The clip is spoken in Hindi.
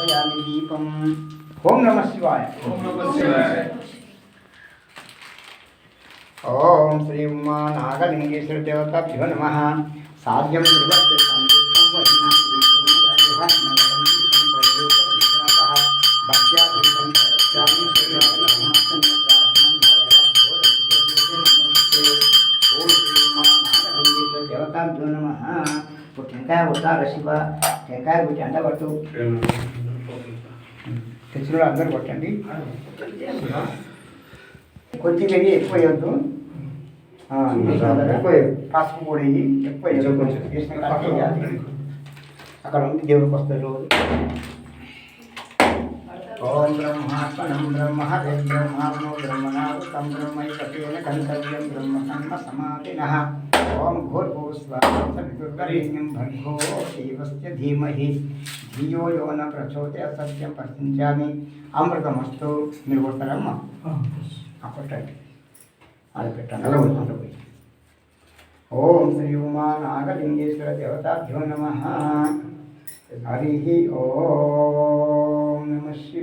प्रज्वालयामि दीपम ओम नमः शिवाय ओम शिवाय ओम श्री उमा नागलिंगेश्वर नमः साध्यं देवताभ्यो नमः वो टेंकाय होता रसिवा टेंकाय को వచ్చిన అందరూ కొట్టండి. కొద్దిగా ఎక్కువ వేయద్దు ఎక్కువ పసుపు కూడా వేయి ఎక్కువ వేసిన అక్కడ ఉంది దేవుడికి వస్తారు ఓం బ్రహ్మాత్మనం బ్రహ్మ హరే బ్రహ్మాత్మో బ్రహ్మణావృతం బ్రహ్మైకటేన గంతవ్యం బ్రహ్మ కర్మ సమాధిన ఓం భూర్భూస్వామితుర్వరేణ్యం భర్గో దేవస్య ధీమహి ధియో యో న ప్రచోదయ సత్యం ప్రసించామి అమృతమస్తు మీరు కొడతారమ్మా కొట్టండి అది పెట్టండి అలా కొట్టుకుంటూ పోయి ఓం శ్రీ ఉమా నాగలింగేశ్వర దేవతాభ్యో నమ హరి ఓం నమ శివాయ